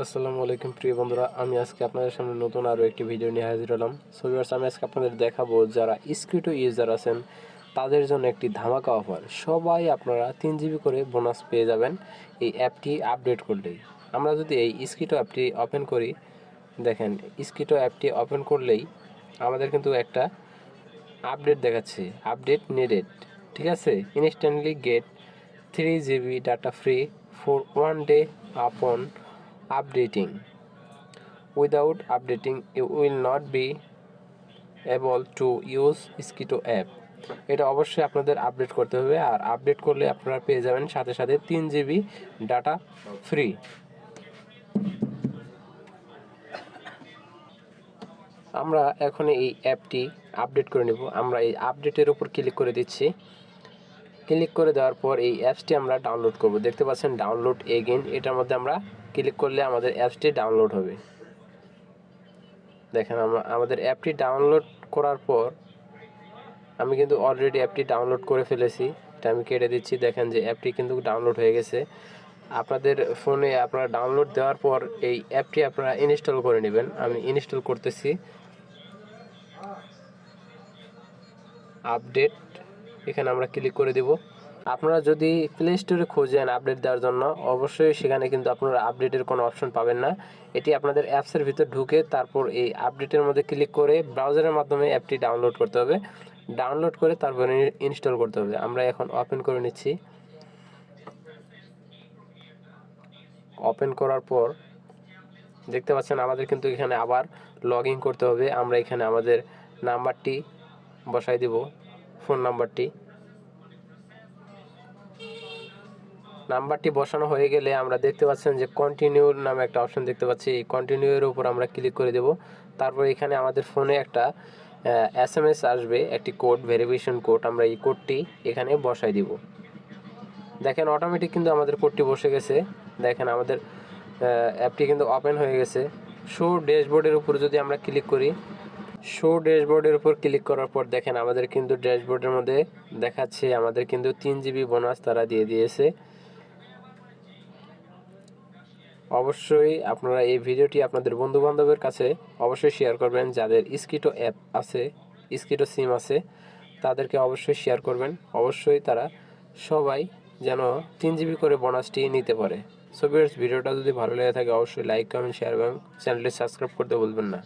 আসসালামু আলাইকুম, প্রিয় বন্ধুরা। আমি আজকে আপনাদের সামনে নতুন আরও একটি ভিডিও নিয়ে হাজির হলাম। সো আমি আজকে আপনাদের দেখাবো যারা স্ক্রিটো ইউজার আছেন, তাদের জন্য একটি ধামাকা অফার সবাই আপনারা তিন জিবি করে বোনাস পেয়ে যাবেন এই অ্যাপটি আপডেট করলেই। আমরা যদি এই স্কিটো অ্যাপটি ওপেন করি, দেখেন স্কিটো অ্যাপটি ওপেন করলেই আমাদের কিন্তু একটা আপডেট দেখাচ্ছে। আপডেট নেডেড ঠিক আছে? Instantly get three GB data free for one day upon updating. Without updating, you will not be able to use Skito app. এটা অবশ্যই আপনাদের আপডেট করতে হবে, আর আপডেট করলে আপনারা পেয়ে যাবেন সাথে সাথে তিন জিবি ডাটা ফ্রি আমরা এখন এই অ্যাপটি আপডেট করে নেব। আমরা এই আপডেটের উপর ক্লিক করে দিচ্ছি। ক্লিক করে দেওয়ার পর এই অ্যাপসটি আমরা ডাউনলোড করব। দেখতে পাচ্ছেন, ডাউনলোড এগেন এটার মধ্যে আমরা ক্লিক করলে আমাদের অ্যাপসটি ডাউনলোড হবে। দেখেন আমাদের অ্যাপটি ডাউনলোড করার পর আমি কিন্তু অলরেডি অ্যাপটি ডাউনলোড করে ফেলেছি। এটা আমি কেটে দিচ্ছি। দেখেন যে অ্যাপটি কিন্তু ডাউনলোড হয়ে গেছে। আপনাদের ফোনে আপনারা ডাউনলোড দেওয়ার পর এই অ্যাপটি আপনারা ইনস্টল করে নেবেন। আমি ইনস্টল করতেছি। আপডেট এখানে আমরা ক্লিক করে দেব। আপনারা যদি প্লে স্টোরে খোঁজেন আপডেট দেওয়ার জন্য, অবশ্যই সেখানে কিন্তু আপনারা আপডেটের কোনো অপশন পাবেন না। এটি আপনাদের অ্যাপসের ভিতর ঢুকে তারপর এই আপডেটের মধ্যে ক্লিক করে ব্রাউজারের মাধ্যমে অ্যাপটি ডাউনলোড করতে হবে। ডাউনলোড করে তারপরে ইনস্টল করতে হবে। আমরা এখন ওপেন করে নিচ্ছি। ওপেন করার পর দেখতে পাচ্ছেন আমাদের কিন্তু এখানে আবার লগ করতে হবে। আমরা এখানে আমাদের নাম্বারটি বসাই দেব। ফোন নাম্বারটি। নাম্বারটি বসানো হয়ে গেলে আমরা দেখতে পাচ্ছেন যে কন্টিনিউ নামে একটা অপশন দেখতে পাচ্ছি। এই কন্টিনিউ এর উপর আমরা ক্লিক করে দেব। তারপর এখানে আমাদের ফোনে একটা এস এম এস আসবে, একটি কোড ভেরিফিকেশন কোড আমরা এই কোডটি এখানে বসাই দিব। দেখেন অটোমেটিক কিন্তু আমাদের কোডটি বসে গেছে। দেখেন আমাদের অ্যাপটি কিন্তু ওপেন হয়ে গেছে। শো ড্যাশবোর্ডের উপর যদি আমরা ক্লিক করি শো ড্যাশবোর্ডের উপর ক্লিক করার পর দেখেন আমাদের কিন্তু ড্যাশবোর্ডের মধ্যে দেখাচ্ছে আমাদের কিন্তু তিন জিবি বোনাস তারা দিয়ে দিয়েছে। অবশ্যই আপনারা এই ভিডিওটি আপনাদের বন্ধু বান্ধবের কাছে অবশ্যই শেয়ার করবেন, যাদের স্কিটো অ্যাপ আছে স্কিটো সিম আছে, তাদেরকে অবশ্যই শেয়ার করবেন। অবশ্যই তারা সবাই যেন তিন জিবি করে বোনাসটি নিতে পারে। সো ভিডিওটা যদি ভালো লেগে থাকে, অবশ্যই লাইক কমেন্ট শেয়ার এবং চ্যানেলটি সাবস্ক্রাইব করতে ভুলবেন না।